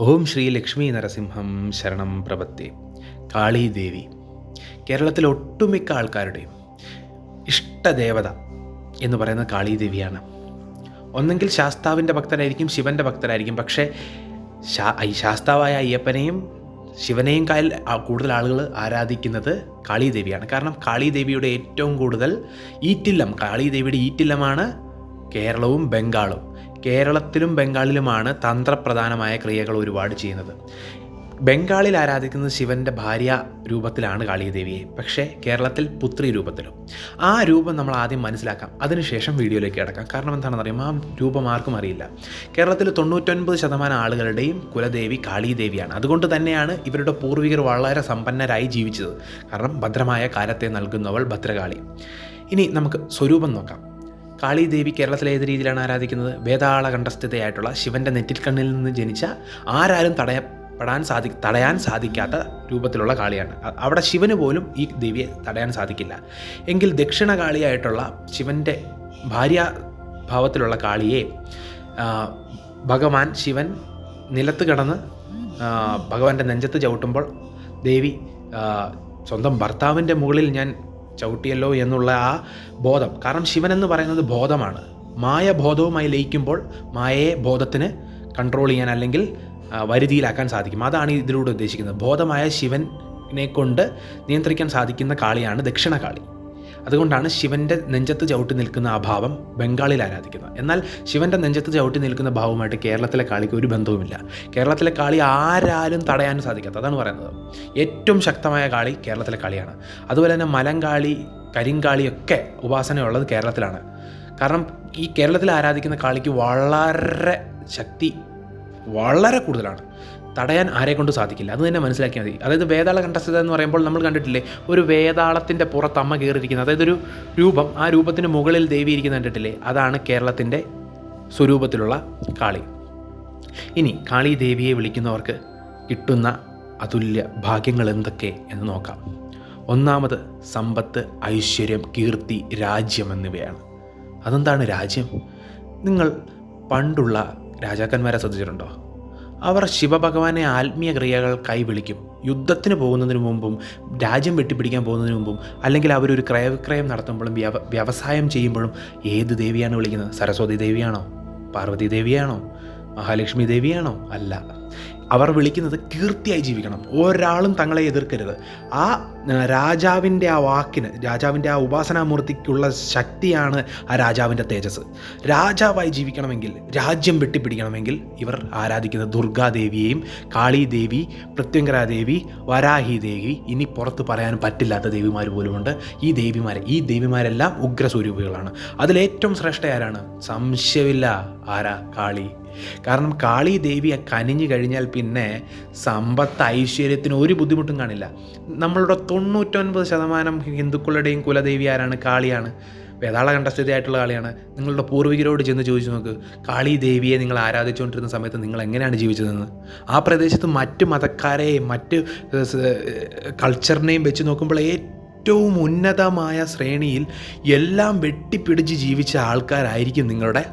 ഓം ശ്രീ ലക്ഷ്മി നരസിംഹം ശരണം പ്രപത്തി കാളീദേവി കേരളത്തിലെ ഒട്ടുമിക്ക ആൾക്കാരുടെയും ഇഷ്ടദേവത എന്ന് പറയുന്നത് കാളീദേവിയാണ് ഒന്നെങ്കിൽ ശാസ്താവിന്റെ ഭക്തരായിരിക്കും ശിവന്റെ ഭക്തരായിരിക്കും പക്ഷേ ശാ ശാസ്താവായ അയ്യപ്പനെയും ശിവനെയും കാൽ കൂടുതൽ ആളുകൾ ആരാധിക്കുന്നത് കാളീദേവിയാണ് കാരണം കാളീദേവിയുടെ ഏറ്റവും കൂടുതൽ ഈറ്റില്ലം കാളീദേവിയുടെ ഈറ്റില്ലമാണ് കേരളവും ബംഗാളും. കേരളത്തിലും ബംഗാളിലുമാണ് തന്ത്രപ്രധാനമായ ക്രിയകൾ ഒരുപാട് ചെയ്യുന്നത്. ബംഗാളിൽ ആരാധിക്കുന്നത് ശിവന്റെ ഭാര്യ രൂപത്തിലാണ് കാളിയദേവിയെ പക്ഷേ കേരളത്തിൽ പുത്രി രൂപത്തിലും. ആ രൂപം നമ്മൾ ആദ്യം മനസ്സിലാക്കാം. അതിനുശേഷം വീഡിയോയിലേക്ക് കിടക്കാം. കാരണം എന്താണെന്ന് അറിയാം ആ രൂപം ആർക്കും അറിയില്ല. കേരളത്തിൽ തൊണ്ണൂറ്റൊൻപത് ശതമാനം ആളുകളുടെയും കുലദേവി കാളിദേവിയാണ് അതുകൊണ്ട് തന്നെയാണ് ഇവരുടെ പൂർവികർ വളരെ സമ്പന്നരായി ജീവിച്ചത്. കാരണം ഭദ്രമായ കാലത്തെ നൽകുന്നവൾ ഭദ്രകാളി. ഇനി നമുക്ക് സ്വരൂപം നോക്കാം. കാളീദേവി കേരളത്തിലെ ഏത് രീതിയിലാണ് ആരാധിക്കുന്നത്? വേതാള കണ്ഠസ്ഥിതയായിട്ടുള്ള ശിവന്റെ നെറ്റിൽ കണ്ണിൽ നിന്ന് ജനിച്ച ആരാരും തടയപ്പെടാൻ സാധി തടയാൻ സാധിക്കാത്ത രൂപത്തിലുള്ള കാളിയാണ്. അവിടെ ശിവന് പോലും ഈ ദേവിയെ തടയാൻ സാധിക്കില്ല. എങ്കിൽ ദക്ഷിണ കാളിയായിട്ടുള്ള ശിവന്റെ ഭാര്യ ഭാവത്തിലുള്ള കാളിയെ ഭഗവാൻ ശിവൻ നിലത്ത് കിടന്ന് ഭഗവാന്റെ നെഞ്ചത്ത് ചവിട്ടുമ്പോൾ ദേവി സ്വന്തം ഭർത്താവിന്റെ മുകളിൽ ഞാൻ ചവിട്ടിയല്ലോ എന്നുള്ള ആ ബോധം. കാരണം ശിവൻ എന്ന് പറയുന്നത് ബോധമാണ്. മായ ബോധവുമായി ലയിക്കുമ്പോൾ മായയെ ബോധത്തിന് കൺട്രോൾ ചെയ്യാൻ അല്ലെങ്കിൽ വരുതിയിലാക്കാൻ സാധിക്കും. അതാണ് ഇതിലൂടെ ഉദ്ദേശിക്കുന്നത്. ബോധമായ ശിവനെ കൊണ്ട് നിയന്ത്രിക്കാൻ സാധിക്കുന്ന കാളിയാണ് ദക്ഷിണകാളി. അതുകൊണ്ടാണ് ശിവന്റെ നെഞ്ചത്ത് ചവിട്ടി നിൽക്കുന്ന ആ ഭാവം ബംഗാളിൽ ആരാധിക്കുന്നത്. എന്നാൽ ശിവന്റെ നെഞ്ചത്ത് ചവിട്ടി നിൽക്കുന്ന ഭാവമായിട്ട് കേരളത്തിലെ കാളിക്ക് ഒരു ബന്ധവുമില്ല. കേരളത്തിലെ കാളി ആരാലും തടയാനും സാധിക്കാത്ത അതാണ് പറയുന്നത്. ഏറ്റവും ശക്തമായ കാളി കേരളത്തിലെ കാളിയാണ്. അതുപോലെ തന്നെ മലങ്കാളി കരിങ്കാളിയൊക്കെ ഉപാസനയുള്ളത് കേരളത്തിലാണ്. കാരണം ഈ കേരളത്തിൽ ആരാധിക്കുന്ന കാളിക്ക് വളരെ ശക്തി വളരെ കൂടുതലാണ്. തടയാൻ ആരെ കൊണ്ട് സാധിക്കില്ല. അത് തന്നെ മനസ്സിലാക്കിയാൽ മതി. അതായത് വേതാള കണ്ടസ്ഥത എന്ന് പറയുമ്പോൾ നമ്മൾ കണ്ടിട്ടില്ലേ ഒരു വേതാളത്തിന്റെ പുറത്ത് അമ്മ കയറിയിരിക്കുന്നത് അതായത് ഒരു രൂപം ആ രൂപത്തിന് മുകളിൽ ദേവി ഇരിക്കുന്ന കണ്ടിട്ടില്ലേ അതാണ് കേരളത്തിന്റെ സ്വരൂപത്തിലുള്ള കാളി. ഇനി കാളി ദേവിയെ വിളിക്കുന്നവർക്ക് കിട്ടുന്ന അതുല്യ ഭാഗ്യങ്ങൾ എന്തൊക്കെ എന്ന് നോക്കാം. ഒന്നാമത് സമ്പത്ത് ഐശ്വര്യം കീർത്തി രാജ്യം എന്നിവയാണ്. അതെന്താണ് രാജ്യം? നിങ്ങൾ പണ്ടുള്ള രാജാക്കന്മാരെ ശ്രദ്ധിച്ചിട്ടുണ്ടോ? അവർ ശിവഭഗവാനെ ആത്മീയ ക്രിയകൾ കൈവിളിക്കും യുദ്ധത്തിന് പോകുന്നതിന് മുമ്പും രാജ്യം വെട്ടിപ്പിടിക്കാൻ പോകുന്നതിന് മുമ്പും അല്ലെങ്കിൽ അവരൊരു ക്രയവിക്രയം നടത്തുമ്പോഴും വ്യവ വ്യവസായം ചെയ്യുമ്പോഴും ഏത് ദേവിയാണ് വിളിക്കുന്നത്? സരസ്വതി ദേവിയാണോ? പാർവതി ദേവിയാണോ? മഹാലക്ഷ്മി ദേവിയാണോ? അല്ല. അവർ വിളിക്കുന്നത് കീർത്തിയായി ജീവിക്കണം. ഒരാളും തങ്ങളെ എതിർക്കരുത്. ആ രാജാവിന്റെ ആ വാക്കിന് രാജാവിന്റെ ആ ഉപാസനാമൂർത്തിക്കുള്ള ശക്തിയാണ് ആ രാജാവിന്റെ തേജസ്. രാജാവായി ജീവിക്കണമെങ്കിൽ രാജ്യം വെട്ടിപ്പിടിക്കണമെങ്കിൽ ഇവർ ആരാധിക്കുന്ന ദുർഗാദേവിയെയും കാളീദേവി പ്രത്യങ്കരാദേവി വരാഹി ദേവി ഇനി പുറത്ത് പറയാൻ പറ്റില്ലാത്ത ദേവിമാർ പോലുമുണ്ട്. ഈ ദേവിമാരെ ഈ ദേവിമാരെല്ലാം ഉഗ്രസ്വരൂപികളാണ്. അതിലേറ്റവും ശ്രേഷ്ഠ ആരാണ്? സംശയമില്ല. ആരാ? കാളി. കാരണം കാളി ദേവിയെ കനിഞ്ഞു കഴിഞ്ഞാൽ പിന്നെ സമ്പത്ത് ഐശ്വര്യത്തിന് ഒരു ബുദ്ധിമുട്ടും കാണില്ല. നമ്മളുടെ തൊണ്ണൂറ്റൊൻപത് ശതമാനം ഹിന്ദുക്കളുടെയും കുലദേവി ആരാണ്? കാളിയാണ്. വേതാള കണ്ഠസ്ഥിതിയായിട്ടുള്ള കാളിയാണ്. നിങ്ങളുടെ പൂർവികരോട് ചെന്ന് ചോദിച്ചു നോക്ക് കാളി ദേവിയെ നിങ്ങൾ ആരാധിച്ചുകൊണ്ടിരുന്ന സമയത്ത് നിങ്ങൾ എങ്ങനെയാണ് ജീവിച്ചതെന്ന്? ആ പ്രദേശത്ത് മറ്റ് മതക്കാരെയും മറ്റ് കൾച്ചറിനെയും വെച്ച് നോക്കുമ്പോൾ ഏറ്റവും ഉന്നതമായ ശ്രേണിയിൽ എല്ലാം വെട്ടിപ്പിടിച്ച് ജീവിച്ച ആൾക്കാരായിരിക്കും നിങ്ങളുടെ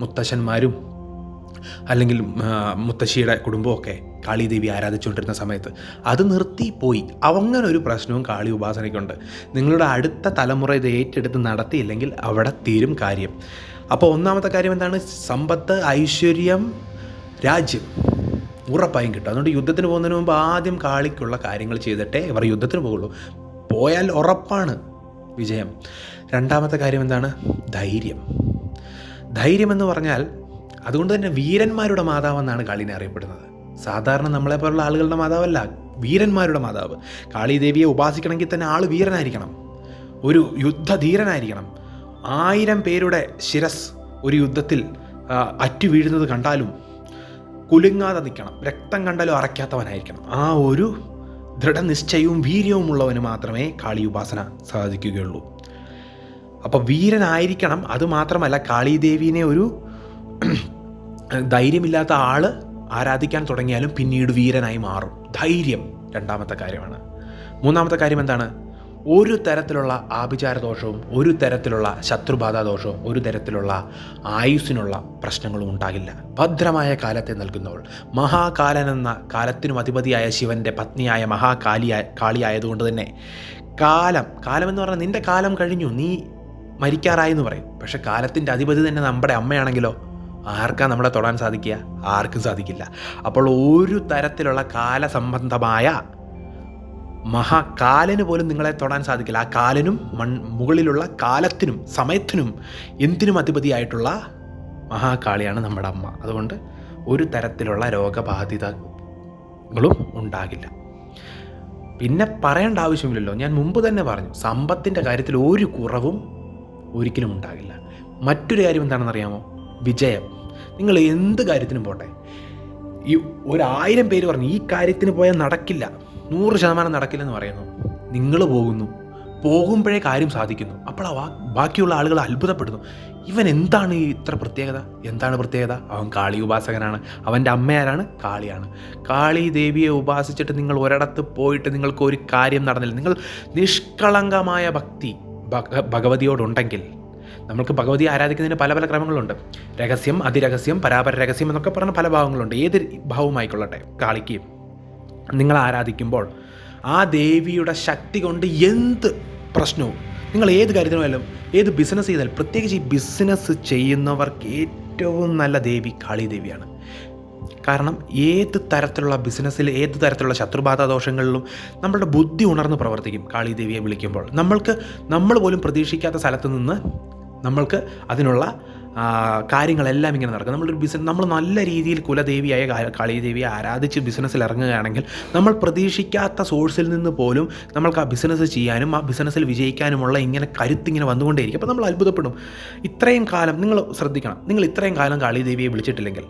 മുത്തശ്ശന്മാരും. അല്ലെങ്കിൽ മുത്തശ്ശിയുടെ കുടുംബമൊക്കെ കാളീദേവി ആരാധിച്ചുകൊണ്ടിരുന്ന സമയത്ത് അത് നിർത്തിപ്പോയി അങ്ങനെ ഒരു പ്രശ്നവും കാളി ഉപാസനയ്ക്കുണ്ട്. നിങ്ങളുടെ അടുത്ത തലമുറ ഇത് ഏറ്റെടുത്ത് നടത്തിയില്ലെങ്കിൽ അവിടെ തീരും കാര്യം. അപ്പോൾ ഒന്നാമത്തെ കാര്യം എന്താണ്? സമ്പത്ത് ഐശ്വര്യം രാജ്യം ഉറപ്പായും കിട്ടും. അതുകൊണ്ട് യുദ്ധത്തിന് പോകുന്നതിന് മുമ്പ് ആദ്യം കാളിക്കുള്ള കാര്യങ്ങൾ ചെയ്തിട്ടേ ഇവർ യുദ്ധത്തിന് പോകുള്ളൂ. പോയാൽ ഉറപ്പാണ് വിജയം. രണ്ടാമത്തെ കാര്യം എന്താണ്? ധൈര്യം. ധൈര്യം എന്ന് പറഞ്ഞാൽ അതുകൊണ്ട് തന്നെ വീരന്മാരുടെ മാതാവെന്നാണ് കാളിനെ അറിയപ്പെടുന്നത്. സാധാരണ നമ്മളെ പോലുള്ള ആളുകളുടെ മാതാവല്ല വീരന്മാരുടെ മാതാവ്. കാളീദേവിയെ ഉപാസിക്കണമെങ്കിൽ തന്നെ ആൾ വീരനായിരിക്കണം. ഒരു യുദ്ധധീരനായിരിക്കണം. ആയിരം പേരുടെ ശിരസ് ഒരു യുദ്ധത്തിൽ അറ്റു വീഴുന്നത് കണ്ടാലും കുലുങ്ങാതെ നിൽക്കണം. രക്തം കണ്ടാലും അറയ്ക്കാത്തവനായിരിക്കണം. ആ ഒരു ദൃഢനിശ്ചയവും വീര്യവും ഉള്ളവന് മാത്രമേ കാളി ഉപാസന സാധിക്കുകയുള്ളൂ. അപ്പോൾ വീരനായിരിക്കണം. അതുമാത്രമല്ല കാളിദേവീനെ ഒരു ധൈര്യമില്ലാത്ത ആൾ ആരാധിക്കാൻ തുടങ്ങിയാലും പിന്നീട് വീരനായി മാറും. ധൈര്യം രണ്ടാമത്തെ കാര്യമാണ്. മൂന്നാമത്തെ കാര്യം എന്താണ്? ഒരു തരത്തിലുള്ള ആഭിചാര ദോഷവും ഒരു തരത്തിലുള്ള ശത്രുബാധ ദോഷവും ഒരു തരത്തിലുള്ള ആയുസ്സിനുള്ള പ്രശ്നങ്ങളും ഉണ്ടാകില്ല. ഭദ്രമായ കാലത്തെ നൽകുന്നവൾ. മഹാകാലൻ എന്ന കാലത്തിനും അധിപതിയായ ശിവന്റെ പത്നിയായ മഹാകാലിയായ കാളിയായതുകൊണ്ട് തന്നെ കാലം കാലം എന്ന് പറഞ്ഞാൽ നിന്റെ കാലം കഴിഞ്ഞു. നീ മരിക്കാറായി എന്ന് പറയും. പക്ഷെ കാലത്തിന്റെ അധിപതി തന്നെ നമ്മുടെ അമ്മയാണെങ്കിലോ ആർക്കാ നമ്മളെ തൊടാൻ സാധിക്കുക? ആർക്കും സാധിക്കില്ല. അപ്പോൾ ഒരു തരത്തിലുള്ള കാലസംബന്ധമായ മഹാകാലന് പോലും നിങ്ങളെ തൊടാൻ സാധിക്കില്ല. ആ കാലനും മൺ മുകളിലുള്ള കാലത്തിനും സമയത്തിനും എന്തിനും അധിപതിയായിട്ടുള്ള മഹാകാളിയാണ് നമ്മുടെ അമ്മ. അതുകൊണ്ട് ഒരു തരത്തിലുള്ള രോഗബാധിതകളും ഉണ്ടാകില്ല. പിന്നെ പറയേണ്ട ആവശ്യമില്ലല്ലോ. ഞാൻ മുമ്പ് തന്നെ പറഞ്ഞു സമ്പത്തിന്റെ കാര്യത്തിൽ ഒരു കുറവും ഒരിക്കലും ഉണ്ടാകില്ല. മറ്റൊരു കാര്യം എന്താണെന്ന് അറിയാമോ വിജയം. നിങ്ങൾ എന്ത് കാര്യത്തിനും പോട്ടെ. ഈ ഒരായിരം പേര് പറഞ്ഞു ഈ കാര്യത്തിന് പോയാൽ നടക്കില്ല. നൂറ് ശതമാനം നടക്കില്ലെന്ന് പറയുന്നു. നിങ്ങൾ പോകുന്നു. പോകുമ്പോഴേ കാര്യം സാധിക്കുന്നു. അപ്പോൾ ആ ബാക്കിയുള്ള ആളുകൾ അത്ഭുതപ്പെടുന്നു. ഇവൻ എന്താണ് ഈ ഇത്ര പ്രത്യേകത? എന്താണ് പ്രത്യേകത? അവൻ കാളി ഉപാസകനാണ്. അവന്റെ അമ്മയാരാണ്? കാളിയാണ്. കാളി ദേവിയെ ഉപാസിച്ചിട്ട് നിങ്ങൾ ഒരിടത്ത് പോയിട്ട് നിങ്ങൾക്ക് ഒരു കാര്യം നടന്നില്ല. നിങ്ങൾ നിഷ്കളങ്കമായ ഭക്തി ഭഗ- ഭഗവതിയോടുണ്ടെങ്കിൽ നമുക്ക് ഭഗവതി ആരാധിക്കുന്നതിന് പല പല ക്രമങ്ങളുണ്ട്. രഹസ്യം അതിരഹസ്യം പരാപര രഹസ്യം എന്നൊക്കെ പറഞ്ഞ പല ഭാവങ്ങളുണ്ട്. ഏത് ഭാവമായിക്കൊള്ളട്ടെ കാളിക്ക്. നിങ്ങൾ ആരാധിക്കുമ്പോൾ ആ ദേവിയുടെ ശക്തി കൊണ്ട് എന്ത് പ്രശ്നവും നിങ്ങൾ ഏത് കാര്യത്തിനുമായാലും ഏത് ബിസിനസ് ചെയ്താലും പ്രത്യേകിച്ച് ഈ ബിസിനസ് ചെയ്യുന്നവർക്ക് ഏറ്റവും നല്ല ദേവി കാളി ദേവിയാണ്. കാരണം ഏത് തരത്തിലുള്ള ബിസിനസ്സിൽ ഏത് തരത്തിലുള്ള ശത്രുബാധ ദോഷങ്ങളിലും നമ്മളുടെ ബുദ്ധി ഉണർന്ന് പ്രവർത്തിക്കും കാളി ദേവിയെ വിളിക്കുമ്പോൾ. നമ്മൾക്ക് നമ്മൾ പോലും പ്രതീക്ഷിക്കാത്ത സ്ഥലത്ത് നിന്ന് നമ്മൾക്ക് അതിനുള്ള കാര്യങ്ങളെല്ലാം ഇങ്ങനെ നടക്കും. നമ്മളൊരു ബിസിനസ് നമ്മൾ നല്ല രീതിയിൽ കുലദേവിയായ കളിദേവിയെ ആരാധിച്ച് ബിസിനസ്സിൽ ഇറങ്ങുകയാണെങ്കിൽ നമ്മൾ പ്രതീക്ഷിക്കാത്ത സോഴ്സിൽ നിന്ന് പോലും നമ്മൾക്ക് ആ ബിസിനസ് ചെയ്യാനും ആ ബിസിനസ്സിൽ വിജയിക്കാനുമുള്ള ഇങ്ങനെ കരുത്തിങ്ങനെ വന്നുകൊണ്ടേയിരിക്കും. അപ്പോൾ നമ്മൾ അത്ഭുതപ്പെടും. ഇത്രയും കാലം നിങ്ങൾ ശ്രദ്ധിക്കണം. നിങ്ങൾ ഇത്രയും കാലം കളിദേവിയെ വിളിച്ചിട്ടില്ലെങ്കിൽ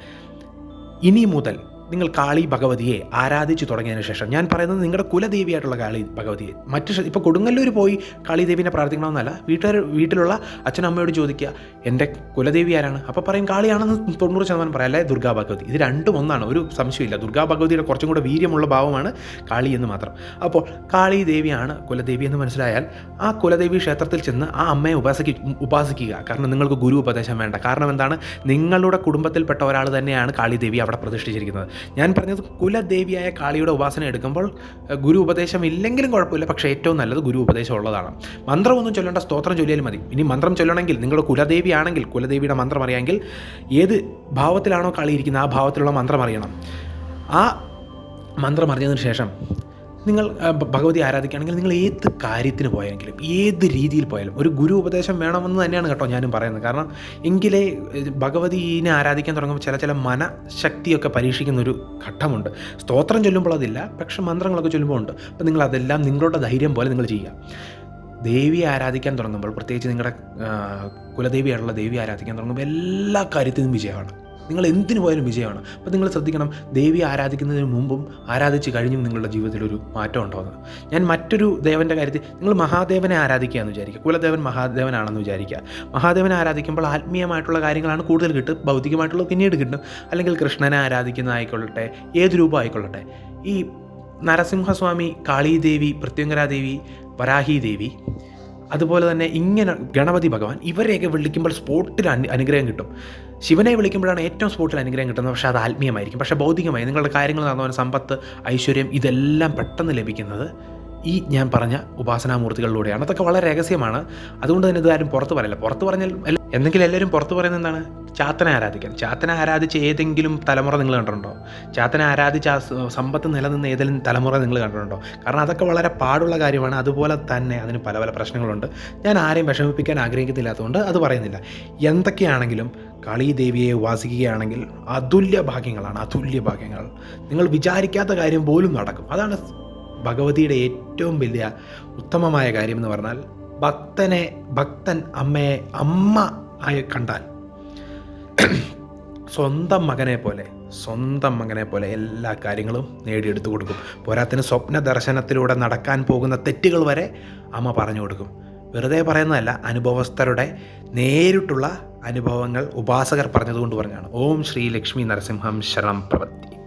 ഇനി മുതൽ നിങ്ങൾ കാളി ഭഗവതിയെ ആരാധിച്ചു തുടങ്ങിയതിന് ശേഷം ഞാൻ പറയുന്നത് നിങ്ങളുടെ കുലദേവിയായിട്ടുള്ള കാളി ഭഗവതിയെ. മറ്റു ഇപ്പോൾ കൊടുങ്ങല്ലൂർ പോയി കാളിദേവിനെ പ്രാർത്ഥിക്കണമെന്നല്ല വീട്ടുകാർ വീട്ടിലുള്ള അച്ഛനമ്മയോട് ചോദിക്കുക എന്റെ കുലദേവി ആരാണ്? അപ്പോൾ പറയും കാളിയാണെന്ന് തൊണ്ണൂറ് ശതമാനം പറയാം. അല്ലെ ദുർഗാ ഭഗവതി. ഇത് രണ്ടും ഒന്നാണ് ഒരു സംശയമില്ല ദുർഗാ ഭഗവതിയുടെ കുറച്ചും കൂടെ വീര്യമുള്ള ഭാവമാണ് കാളി എന്ന് മാത്രം. അപ്പോൾ കാളി ദേവിയാണ് കുലദേവി എന്ന് മനസ്സിലായാൽ ആ കുലദേവി ക്ഷേത്രത്തിൽ ചെന്ന് ആ അമ്മയെ ഉപാസിക്കി ഉപാസിക്കുക. കാരണം നിങ്ങൾക്ക് ഗുരു ഉപദേശം വേണ്ട. കാരണം എന്താണ്? നിങ്ങളുടെ കുടുംബത്തിൽപ്പെട്ട ഒരാൾ തന്നെയാണ് കാളിദേവി അവിടെ പ്രതിഷ്ഠിച്ചിരിക്കുന്നത്. ഞാൻ പറഞ്ഞത് കുലദേവിയായ കാളിയുടെ ഉപാസന എടുക്കുമ്പോൾ ഗുരു ഉപദേശം ഇല്ലെങ്കിലും കുഴപ്പമില്ല പക്ഷേ ഏറ്റവും നല്ലത് ഗുരു ഉപദേശം ഉള്ളതാണ്. മന്ത്രമൊന്നും ചൊല്ലേണ്ട സ്തോത്രം ചൊല്ലിയാലും മതി. ഇനി മന്ത്രം ചൊല്ലണമെങ്കിൽ നിങ്ങളുടെ കുലദേവി ആണെങ്കിൽ കുലദേവിയുടെ മന്ത്രം അറിയാമെങ്കിൽ ഏത് ഭാവത്തിലാണോ കാളി ഇരിക്കുന്നത് ആ ഭാവത്തിലുള്ള മന്ത്രം അറിയണം. ആ മന്ത്രം അറിഞ്ഞതിന് ശേഷം നിങ്ങൾ ഭഗവതി ആരാധിക്കുകയാണെങ്കിൽ നിങ്ങൾ ഏത് കാര്യത്തിന് പോയെങ്കിലും ഏത് രീതിയിൽ പോയാലും ഒരു ഗുരു ഉപദേശം വേണമെന്ന് തന്നെയാണ് കേട്ടോ ഞാനും പറയുന്നത്. കാരണം എങ്കിലേ ഭഗവതിനെ ആരാധിക്കാൻ തുടങ്ങുമ്പോൾ ചില ചില മനഃശക്തിയൊക്കെ പരീക്ഷിക്കുന്ന ഒരു ഘട്ടമുണ്ട്. സ്തോത്രം ചൊല്ലുമ്പോൾ അതില്ല പക്ഷെ മന്ത്രങ്ങളൊക്കെ ചൊല്ലുമ്പോൾ ഉണ്ട്. അപ്പോൾ നിങ്ങൾ അതെല്ലാം നിങ്ങളുടെ ധൈര്യം പോലെ നിങ്ങൾ ചെയ്യുക. ദേവിയെ ആരാധിക്കാൻ തുടങ്ങുമ്പോൾ പ്രത്യേകിച്ച് നിങ്ങളുടെ കുലദേവിയായിട്ടുള്ള ദേവിയെ ആരാധിക്കാൻ തുടങ്ങുമ്പോൾ എല്ലാ കാര്യത്തിനും വിജയമാണ്. നിങ്ങൾ എന്തിനു പോയാലും വിജയമാണ്. അപ്പോൾ നിങ്ങൾ ശ്രദ്ധിക്കണം ദേവിയെ ആരാധിക്കുന്നതിന് മുമ്പും ആരാധിച്ച് കഴിഞ്ഞും നിങ്ങളുടെ ജീവിതത്തിൽ ഒരു മാറ്റം ഉണ്ടാകുന്നത് ഞാൻ മറ്റൊരു ദേവന്റെ കാര്യത്തിൽ നിങ്ങൾ മഹാദേവനെ ആരാധിക്കുക എന്ന് വിചാരിക്കുക. കുലദേവൻ മഹാദേവനാണെന്ന് വിചാരിക്കുക. മഹാദേവനെ ആരാധിക്കുമ്പോൾ ആത്മീയമായിട്ടുള്ള കാര്യങ്ങളാണ് കൂടുതൽ കിട്ടും ഭൗതികമായിട്ടുള്ളത് പിന്നീട് കിട്ടും. അല്ലെങ്കിൽ കൃഷ്ണനെ ആരാധിക്കുന്നതായിക്കൊള്ളട്ടെ ഏത് രൂപം ആയിക്കൊള്ളട്ടെ. ഈ നരസിംഹസ്വാമി കാളീദേവി പ്രത്യങ്കരാദേവി വരാഹി അതുപോലെ തന്നെ ഇങ്ങനെ ഗണപതി ഭഗവാൻ ഇവരെയൊക്കെ വിളിക്കുമ്പോൾ സ്പോട്ടിൽ അനു അനുഗ്രഹം കിട്ടും. ശിവനെ വിളിക്കുമ്പോഴാണ് ഏറ്റവും സ്പോട്ടിൽ അനുഗ്രഹം കിട്ടുന്നത്. പക്ഷേ അത് ആത്മീയമായിരിക്കും. പക്ഷേ ഭൗതികമായി നിങ്ങളുടെ കാര്യങ്ങൾ നടന്നവൻ സമ്പത്ത് ഐശ്വര്യം ഇതെല്ലാം പെട്ടെന്ന് ലഭിക്കുന്നത് ഈ ഞാൻ പറഞ്ഞ ഉപാസനാമൂർത്തികളിലൂടെയാണ്. അതൊക്കെ വളരെ രഹസ്യമാണ്. അതുകൊണ്ട് തന്നെ ഇതാരും പുറത്ത് പറയില്ല. പുറത്ത് പറഞ്ഞാൽ എന്തെങ്കിലും എല്ലാവരും പുറത്ത് പറയുന്നത് എന്താണ്? ചാത്തനെ ആരാധിക്കാൻ. ചാത്തനെ ആരാധിച്ച് ഏതെങ്കിലും തലമുറ നിങ്ങൾ കണ്ടിട്ടുണ്ടോ? ചാത്തനെ ആരാധിച്ച് ആ സമ്പത്ത് നിലനിന്ന ഏതെങ്കിലും തലമുറ നിങ്ങൾ കണ്ടിട്ടുണ്ടോ? കാരണം അതൊക്കെ വളരെ പാടുള്ള കാര്യമാണ്. അതുപോലെ തന്നെ അതിന് പല പല പ്രശ്നങ്ങളുണ്ട്. ഞാൻ ആരെയും വിഷമിപ്പിക്കാൻ ആഗ്രഹിക്കുന്നില്ലാത്തതുകൊണ്ട് അത് പറയുന്നില്ല. എന്തൊക്കെയാണെങ്കിലും കളി ദേവിയെ ഉപാസിക്കുകയാണെങ്കിൽ അതുല്യ ഭാഗ്യങ്ങളാണ് അതുല്യ ഭാഗ്യങ്ങൾ. നിങ്ങൾ വിചാരിക്കാത്ത കാര്യം പോലും നടക്കും. അതാണ് ഭഗവതിയുടെ ഏറ്റവും വലിയ ഉത്തമമായ കാര്യം എന്ന് പറഞ്ഞാൽ ഭക്തനെ ഭക്തൻ അമ്മയെ അമ്മ ആയി കണ്ടാൽ. സ്വന്തം മകനെ പോലെ സ്വന്തം മകനെ പോലെ എല്ലാ കാര്യങ്ങളും നേടിയെടുത്തു കൊടുക്കും. പോരാത്തിന് സ്വപ്ന ദർശനത്തിലൂടെ നടക്കാൻ പോകുന്ന തെറ്റുകൾ വരെ അമ്മ പറഞ്ഞു കൊടുക്കും. വെറുതെ പറയുന്നതല്ല അനുഭവസ്ഥരുടെ നേരിട്ടുള്ള അനുഭവങ്ങൾ ഉപാസകർ പറഞ്ഞതുകൊണ്ട് പറഞ്ഞാണ്. ഓം ശ്രീ ലക്ഷ്മി നരസിംഹം ശരണം പ്രവൃത്തി.